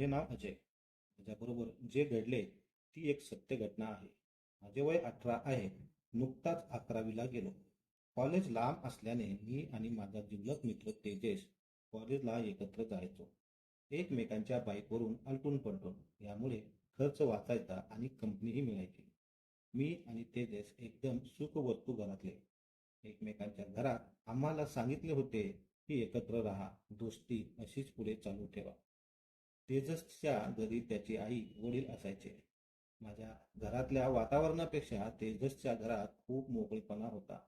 माझे नाव अजय. माझ्याबरोबर जे घडले ती एक सत्य घटना आहे. माझे वय अठरा आहे. नुकताच अकरावीला गेलो. कॉलेज लांब असल्याने मी आणि माझा जिल्लक मित्र तेजेश कॉलेजला एकत्र जायचो. एकमेकांच्या बाईकवरून अलटून पडतो यामुळे खर्च वाचायचा आणि कंपनीही मिळायची. मी आणि तेजेश एकदम सुखवस्तू घरातले. एकमेकांच्या घरात आम्हाला सांगितले होते की एकत्र राहा दोस्ती अशीच पुढे चालू ठेवा. तेजसच्या घरी त्याची आई वडील असायचे. माझ्या घरातल्या वातावरणापेक्षा तेजसच्या घरात खूप मोकळेपणा होता.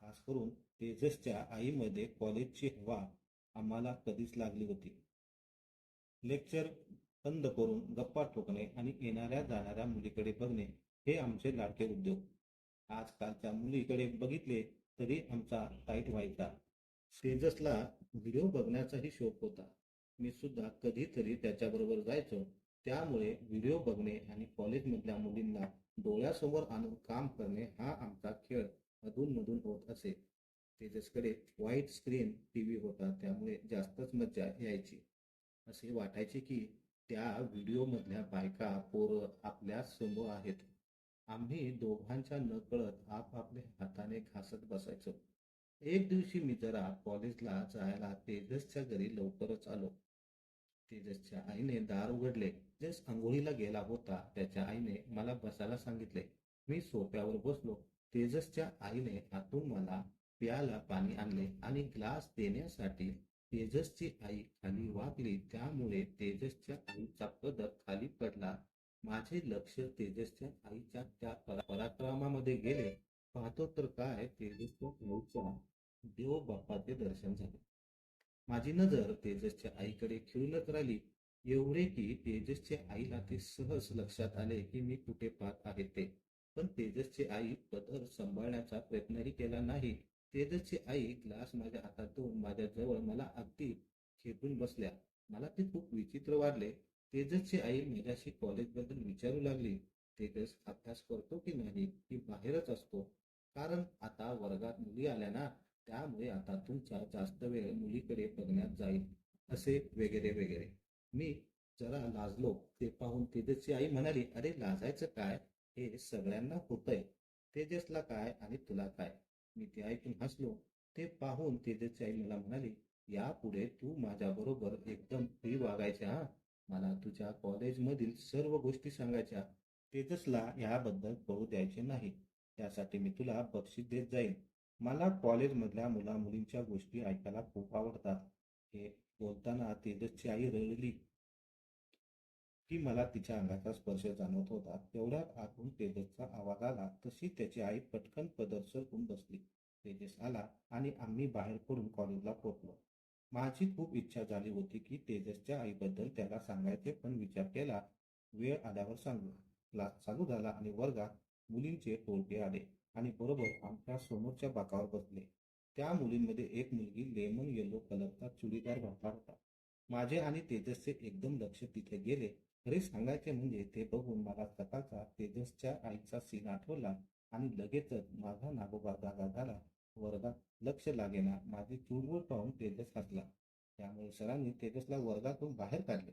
खास करून तेजसच्या आईमध्ये कॉलेजची हवा आम्हाला कधीच लागली होती. लेक्चर बंद करून गप्पा ठोकणे आणि येणाऱ्या जाणाऱ्या मुलीकडे बघणे हे आमचे लाडके उद्योग. आजकालच्या मुलीकडे बघितले तरी आमचा टाईट व्हायचा. तेजसला व्हिडिओ बघण्याचाही शौक होता. मी सुद्धा कधीतरी त्याच्याबरोबर जायचो. त्यामुळे व्हिडिओ बघणे आणि कॉलेजमधल्या मुलींना डोळ्यासमोर आणून काम करणे हा आमचा खेळ अधूनमधून होत असे. तेजसकडे व्हाईट स्क्रीन टी व्ही होता त्यामुळे जास्तच मज्जा यायची. असे वाटायचे की त्या व्हिडिओमधल्या बायका पोरं आपल्यासमोर आहेत. आम्ही दोघांच्या न कळत आपापल्या हाताने घासत बसायचो. एक दिवशी मी जरा कॉलेजला जायला तेजसच्या घरी लवकरच आलो. तेजसच्या आईने दार उघडले. जस आंघोळीला गेला होता. त्याच्या आईने मला बसायला सांगितले. मी सोप्यावर बसलो. तेजसच्या आईने आतून मला प्याला पाणी आणले आणि ग्लास देण्यासाठी तेजसची आई खाली वागली त्यामुळे तेजसच्या आईचा पदक खाली पडला. माझे लक्ष तेजसच्या आईच्या त्या पराक्रमामध्ये गेले. पाहतो तर काय? तेजसच्या आईच्या देव बाप्पाचे दर्शन झाले. माझी नजर तेजसच्या आईकडे खिळूनच राहिली. एवढे की तेजसच्या आईला ते सहज लक्षात आले की मी कुठे पाहत आहे ते. पण तेजसची आई पदर सांभाळण्याचा प्रयत्नही केला नाही. तेजसची आई ग्लास माझ्या हातात दोन माझ्या जवळ मला अगदी खेपून बसल्या. मला ते खूप विचित्र वाटले. तेजसची आई माझ्याशी कॉलेजबद्दल विचारू लागली. तेजस अभ्यास करतो की नाही की बाहेरच असतो? कारण आता वर्गात मुली आल्या ना त्यामुळे आता तुमचा जास्त वेळ मुलीकडे बघण्यात जाईल असे वगैरे वगैरे. मी जरा लाजलो ते पाहून तेजसची आई म्हणाली अरे लाजायचं काय? हे सगळ्यांना होतंय. तेजसला काय आणि तुला काय? मी ते ऐकून हसलो. ते पाहून तेजसची आई मला म्हणाली यापुढे तू माझ्या बरोबर एकदम फ्री वागायच्या हा. मला तुझ्या कॉलेजमधील सर्व गोष्टी सांगायच्या. तेजसला याबद्दल कळू द्यायचे नाही. त्यासाठी मी तुला बक्षीस देत जाईन. मला कॉलेजमधल्या मुला मुलींच्या गोष्टी ऐकायला खूप आवडतात. हे बोलताना तेजसची आई रडली की मला तिच्या अंगाचा स्पर्श जाणवत होता. तेवढ्यात आतून तेजसचा आवाज आला. तशी त्याची आई पटकन पदर सरकून बसली. तेजस आला आणि आम्ही बाहेर पडून कॉलेजला पोहोचलो. माझी खूप इच्छा झाली होती की तेजसच्या आईबद्दल त्याला सांगायचे पण विचार केला. वेळ आल्यावर सांगू. क्लास चालू झाला आणि वर्गात मुलींचे टोळके आले. आणि बरोबर आमच्या समोरच्या बाकावर बसले. त्या मुलींमध्ये एक मुलगी लेमन येलो कलरचा चुडीदार घातला होता. माझे आणि तेजसचे एकदम लक्ष तिथे गेले. खरे सांगायचे म्हणजे ते बघून मला सकाळचा तेजसच्या आईचा सीन आठवला आणि लगेचच माझा नागोबा जागा झाला वर्गात लक्ष लागेना माझी चूडवर पाहून तेजस हसला. त्यामुळे सरांनी तेजसला वर्गातून बाहेर काढले.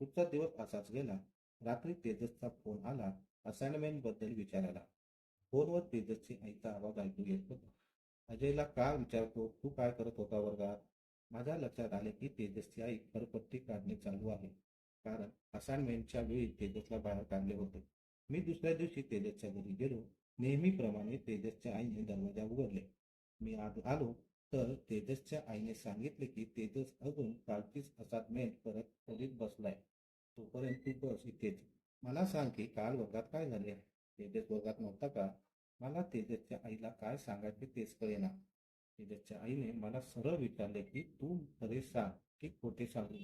पुढचा दिवस असाच गेला. रात्री तेजसचा फोन आला. असाइनमेंटबद्दल विचारायला. फोनवर तेजसची आईचा आवाज ऐकू येत होता. अजयला का विचारतो? तू काय करत होता वर्गात? माझ्या लक्षात आले की तेजसची आई खरपट्टी काढणे चालू आहे. कारण असाइनमेंटच्या वेळी तेजसला बाहेर काढले होते. मी दुसऱ्या दिवशी तेजसच्या घरी गेलो. नेहमीप्रमाणे तेजसच्या आईने दरवाजा उघडले. मी आज आलो तर तेजसच्या आईने सांगितले की तेजस अजून कालचीच असाइनमेंट परत खोलीत बसलाय. तोपर्यंत तू बस इथेच. मला सांग की काल वर्गात काय झाले? तेजस वर्गात नव्हता का? मला तेजसच्या आईला काय सांगायचे तेच कळेना तेजसच्या आईने मला सरळ विचारले की तू खरे सांग की खोटे सांगू.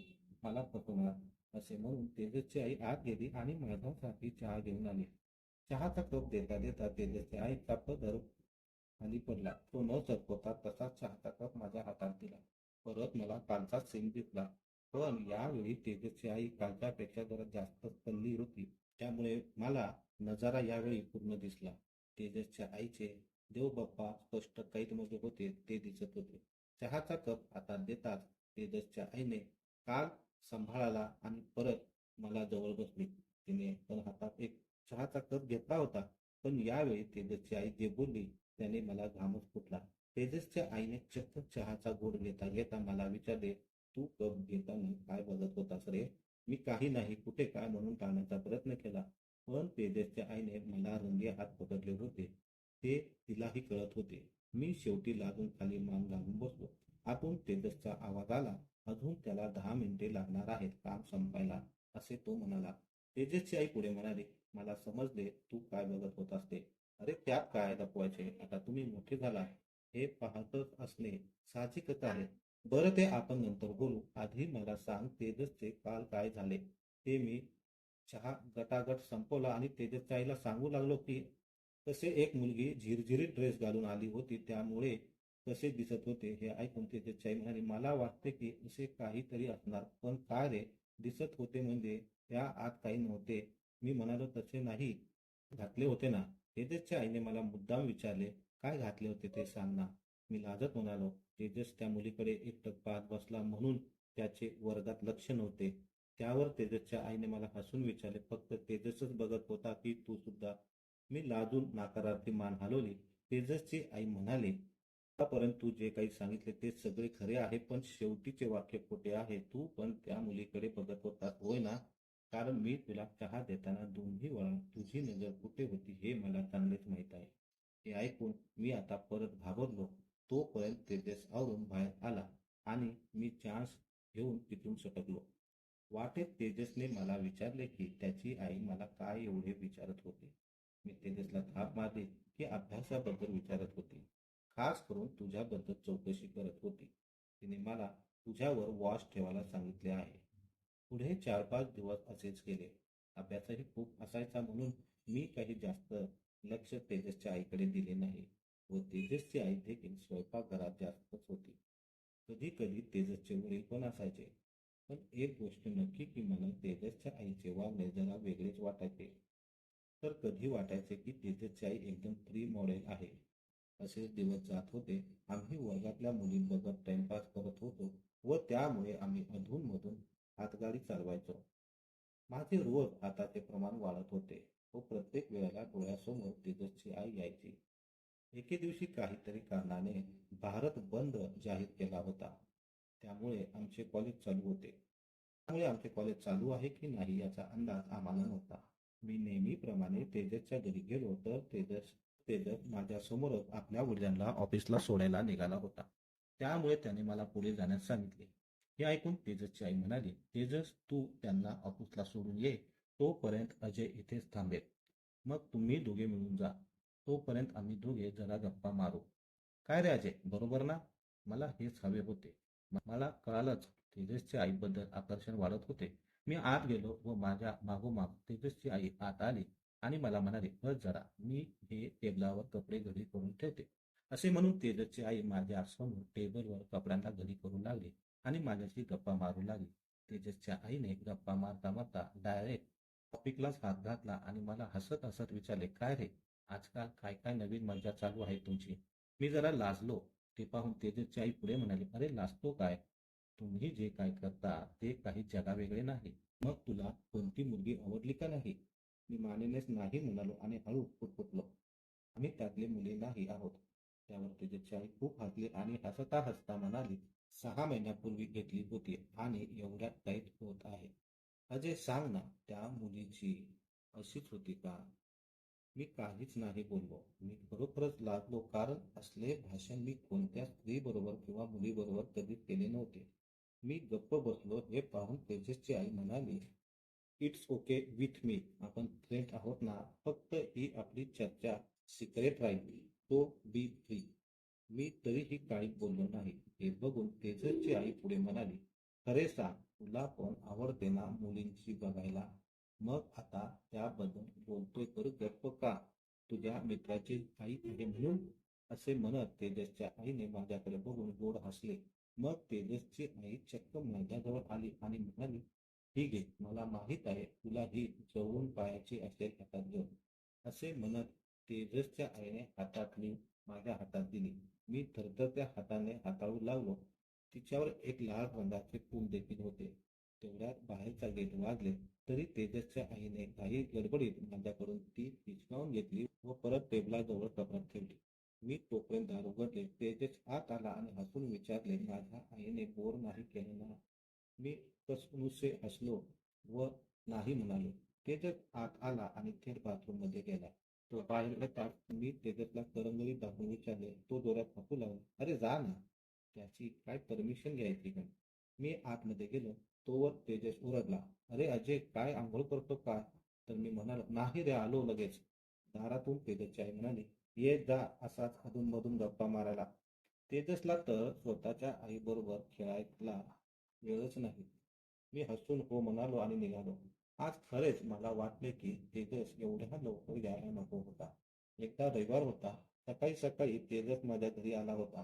मला पटवणार असे म्हणून तेजसची आई आत गेली आणि माझ्यासाठी चहा घेऊन आली. चहाचा कप देता देता तेजसच्या आईचा पदर खाली पडला. तो न सरकवता तसाच चहाचा कप माझ्या हातात दिला. परत मला कालचा सेम दिसला. पण यावेळी तेजसची आई कालच्यापेक्षा जरा जास्त कल्ली होती. त्यामुळे मला नजारा यावेळी पूर्ण दिसला. तेजसच्या आईचे देव बाप्पा स्पष्ट कैदमध्ये होते ते दिसत होते. चहाचा कप हातात देताच तेजसच्या आईने काल सांभाळाला आणि परत मला जवळ बसली. तिने पण हातात एक चहाचा कप घेतला होता पण यावेळी तेजसची आई जे बोलली त्याने मला घामच फुटला. तेजसच्या आईने चक्क चहाचा गोड घेता घेता मला विचारले तू कप घेताना काय बघत होतास रे? मी काही नाही कुठे काय? म्हणून टाळण्याचा प्रयत्न केला. पण तेजसच्या आईने मला रंगे हात पकडले होते. ते तिलाही कळत होते. मी शेवटी लागून खाली मान घालून बसलो. आतून तेजसचा आवाज आला. अजून त्याला दहा मिनिटे लागणार आहेत. काम संपायला. असे तो म्हणाला. तेजसची आई पुढे म्हणाली मला समजले तू काय बघत होत असते. अरे त्यात काय दाखवायचे? आता तुम्ही मोठे झाला हे पाहतच असणे साहजिकच आहे. बरं ते आपण नंतर बोलू. आधी मला सांग तेजसचे काल काय झाले. ते मी चहा गटागट संपवला आणि तेजसच्या आईला सांगू लागलो की कसे एक मुलगी झिरझिरीत ड्रेस घालून आली होती त्यामुळे कसे दिसत होते हे ऐकून तेजसची म्हणाली मला वाटते की असे काहीतरी असणार पण काय रे? दिसत होते म्हणजे त्या आत काही नव्हते. मी म्हणालो तसे नाही घातले होते ना. तेजसच्या आईने मला मुद्दाम विचारले काय घातले होते ते सांग ना मी लाजत म्हणालो तेजस त्या मुलीकडे एकटक पाहत बसला म्हणून त्याचे वर्गात लक्ष नव्हते. त्यावर तेजसच्या आईने मला हसून विचारले फक्त तेजसच बघत होता की तू सुद्धा? मी लाजून नाकारार्थी मान हलवली. तेजसची आई म्हणाली आतापर्यंत तू जे काही सांगितले ते सगळे खरे आहे पण शेवटीचे वाक्य खोटे आहे. तू पण त्या मुलीकडे बघत होता होय ना? कारण मी तुला चहा देताना दोन्ही वळण तुझी नजर कुठे होती हे मला चांगलेच माहीत आहे. हे ऐकून मी आता परत घाबरलो. तोपर्यंत तेजस आवरून बाहेर आला आणि मी चान्स घेऊन तिथून सटकलो. वाटेत तेजसने मला विचारले की त्याची आई मला काय एवढे विचारत होते? मी तेजसला थाप मारली की अभ्यासाबद्दल विचारत होती. खास करून तुझ्याबद्दल चौकशी करत होती. तिने मला तुझ्यावर वॉच ठेवायला सांगितले आहे. पुढे चार पाच दिवस असेच गेले. अभ्यासही खूप असायचा म्हणून मी काही जास्त लक्ष तेजसच्या आईकडे दिले नाही व तेजसची आई देखील स्वयंपाकघरात जास्तच होती. कधी कधी तेजसचे वडील पण असायचे. पण एक गोष्ट नक्की की मला तेजसच्या आईचे वागणे जरा वेगळेच वाटायचे. तर कधी वाटायचे की तेजसची आई एकदम प्री मॉडेल आहे. असेच दिवस जात होते. आम्ही वर्गातल्या मुलींबरोबर टाइमपास करत होतो व त्यामुळे आम्ही अधूनमधून हातगाडी चालवायचो. माझे रोज हाताचे प्रमाण वाढत होते. व प्रत्येक वेळेला डोळ्यासमोर तेजसची आई यायची. एके दिवशी काहीतरी कारणाने भारत बंद जाहीर केला होता. त्यामुळे आमचे कॉलेज चालू होते. त्यामुळे आमचे कॉलेज चालू आहे की नाही याचा अंदाज आम्हाला नव्हता. मी नेहमीप्रमाणे तेजसच्या घरी गेलो तर तेजस तेजस माझ्यासमोर आपल्या वडिलांना ऑफिसला सोडायला निघाला होता. त्यामुळे त्याने मला पुढे जाण्यास सांगितले. हे ऐकून तेजसची आई म्हणाली तेजस तू त्यांना ऑफिसला सोडून ये. तोपर्यंत अजय इथेच थांबेल. मग तुम्ही दोघे मिळून जा. तोपर्यंत आम्ही दोघे जरा गप्पा मारू. काय रे अजय? बरोबर ना? मला हेच हवे होते. मला कळालंच तेजसच्या आईबद्दल आकर्षण वाढत होते. मी आत गेलो व माझ्या मागोमाग तेजसची आई आत आली आणि मला म्हणाले बस जरा मी हे टेबलावर कपडे घडी करून ठेवते. असे म्हणून तेजसची आई माझ्यासमोर टेबलवर कपड्यांना घडी करू लागली आणि माझ्याशी गप्पा मारू लागली. तेजसच्या आईने गप्पा मारता मारता डायरेक्ट टॉपिकलाच हात घातला आणि मला हसत हसत विचारले काय रे आजकाल काय काय नवीन मजा चालू आहे तुमची? मी जरा लाजलो ते पाहून तेजसची आई पुढे म्हणाली अरे लाजतो काय? तुम्ही जे काय करता ते काही जगावेगळे नाही. मग तुला कोणती मुलगी आवडली का नाही? मी मानेनेच नाही म्हणालो आणि हळू पुटपुटलो आम्ही त्यातले मुले नाही आहोत. त्यावर तेजसची आई खूप हसली आणि हसता हसता म्हणाली सहा महिन्यापूर्वी घेतली होती आणि एवढ्यात टाईट होत आहे. अजय सांग ना त्या मुलीची अशीच होती का? मी काहीच नाही बोललो. मी खरोखरच लागलो कारण असले भाषण मी कोणत्या स्त्री बरोबर किंवा मुलीबरोबर कधी केले नव्हते. मी गप्प बसलो हे पाहून तेजसची आई म्हणाली इट्स ओके विथ मी आपण फ्रेंड आहोत ना. फक्त ही आपली चर्चा सिक्रेट राहील. तो बी फ्री मी तरीही काही बोललो नाही. हे बघून तेजसची आई पुढे म्हणाली खरे सांग तुला पण आवडते ना मुलींची बघायला? मग आता त्याबद्दल बोलतोय तर गप्प का? तुझ्या मित्राची आई आहे म्हणून? असे म्हणत तेजसच्या आईने माझ्याकडे बघून गोड हसले. मग तेजसची आई चक्क माझ्याजवळ आली आणि म्हणाली ठीक आहे मला माहीत आहे तुला ही जवळून पायाची असेल हातात घेऊन असे म्हणत तेजसच्या आईने हातातली माझ्या हातात दिली. मी थरथरत्या हाताने हाताळू लागलो. तिच्यावर एक लाल रंगाचे फूल देखील होते. तेवढ्यात बाहेरचा गेट वाजले तरी तेजसच्या आईने काही गडबडीत माझ्याकडून ती पिचकावून घेतली व परत टेबलाजवळ टपरात ठेवली. मी तोपर्यंत दार उघडले तेजस आत आला आणि हसून विचारले माझ्या आईने बोर नाही केलं ना? मी कसनुसे हसलो व नाही म्हणालो. तेजस आत आला आणि थेट बाथरूममध्ये गेला. तो बाहेर येताच मी तेजसला करंगळी दाखवून विचारले तो जोरात हसू लागला. अरे जा ना त्याची काय परमिशन घ्यायची का? मी आतमध्ये गेलो. तोवर तेजस ओरडला अरे अजय काय आंघोळ करतो का? तर मी म्हणालो नाही रे आलो लगेच. दारातून तेजसची आई म्हणाली ये जा असाच अधूनमधून गप्पा मारायला. तेजसला तर स्वतःच्या आईबरोबर खेळायला वेळच नाही. मी हसून हो म्हणालो आणि निघालो. आज खरेच मला वाटले की तेजस एवढ्या लवकर यायला नको होता. एकदा रविवार होता. सकाळी सकाळी तेजस माझ्या घरी आला होता.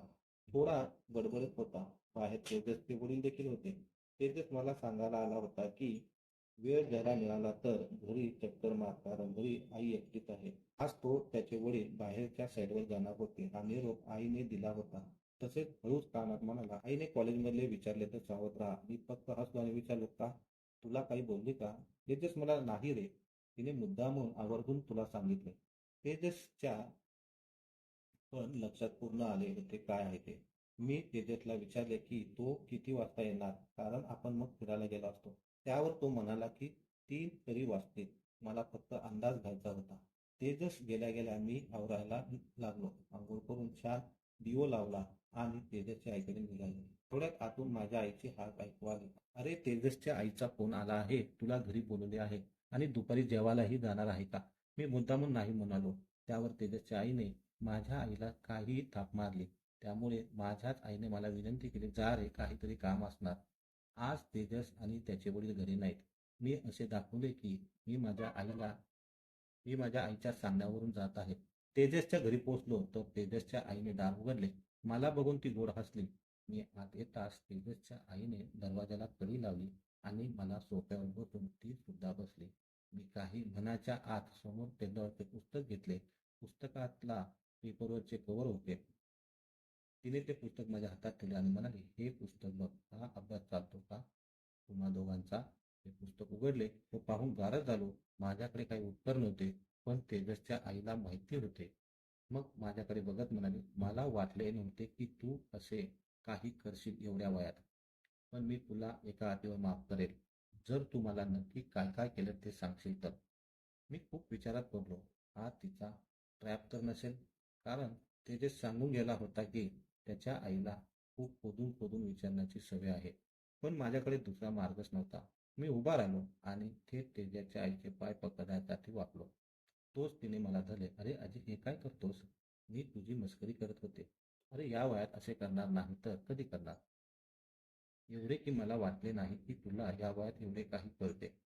थोडा गडबडत होता. बाहेर तेजसचे वडील देखील होते. तेथेच मला सांगायला आला होता की वेळ जरा मिळाला तर घरी चक्कर मारता घरी आई एकटीच आहे. आज तो त्याचे वडील बाहेरच्या साईडवर जाणार होते हा निरोप आईने दिला होता. तसेच हळूच कानात म्हणाला आईने कॉलेजमधले विचारले तर सावध राहा. मी फक्त हसलो आणि विचारलो का? तुला काही बोलली का? तेजस मला नाही रे. तिने मुद्दामून आवर्जून तुला सांगितले. तेजसच्या पण लक्षात पूर्ण आले होते काय आहे ते. मी तेजसला विचारले की तो किती वाजता येणार? कारण आपण मग फिरायला गेलो असतो. त्यावर तो म्हणाला की तीन तरी वाजतील. मला फक्त अंदाज घ्यायचा होता. तेजस गेल्या गेल्या मी आवरायला लागलो. आंघोळ करून छान दिवो लावला आणि तेजसच्या आईकडे निघाले. थोड्यात आतून माझ्या आईची हाक ऐकू आली. अरे तेजसच्या आईचा फोन आला आहे. तुला घरी बोलवले आहे आणि दुपारी जेवायलाही जाणार आहे का? मी मुद्दामून नाही म्हणालो. त्यावर तेजसच्या आईने माझ्या आईला काही थाप मारली. त्यामुळे माझ्याच आईने मला विनंती केली जा रे काहीतरी काम असणार. आज तेजस आणि त्याचे वडील घरी नाहीत. मी असे दाखवले की मी माझ्या आईला मी माझ्या आईच्या सांगण्यावरून जात आहे. तेजसच्या घरी पोहोचलो तर तेजसच्या आईने दार उघडले. मला बघून ती गोड हसली. मी आत येताच तेजसच्या आईने दरवाजाला कडी लावली आणि मला सोफ्यावर बसून ती सुद्धा बसली. मी काही मनाच्या आत समोर टेबलावरचे पुस्तक घेतले. पुस्तकातला पेपरवरचे कव्हर होते. तिने ते पुस्तक माझ्या हातात ठेवले आणि म्हणाले हे पुस्तक बघ हा अभ्यास चालतो का? तुम्हा दोघांचा हे पुस्तक उघडले. व पाहून गारच झालो. माझ्याकडे काही उत्तर नव्हते पण तेजसच्या आईला माहिती होते. मग माझ्याकडे बघत म्हणाले मला वाटले नव्हते की तू असे काही करशील एवढ्या वयात पण मी तुला एका अटीवर माफ करेल. जर तू मला नक्की काय काय केलं ते सांगशील तर. मी खूप विचारात पडलो. हा तिचा ट्रॅप तर नसेल कारण तेजस सांगून गेला होता की त्याच्या आईला खूप खोदून खोदून विचारण्याची सवय आहे. पण माझ्याकडे दुसरा मार्गच नव्हता. मी उभा राहिलो आणि थेट तेजाच्या आईचे पाय पकडण्यासाठी वापलो तोच तिने मला धरले अरे आजी हे काय करतोस? मी तुझी मस्करी करत होते. अरे या वयात असे करणार नाही तर कधी करणार? एवढे की मला वाटले नाही की तुला या वयात एवढे काही कळते.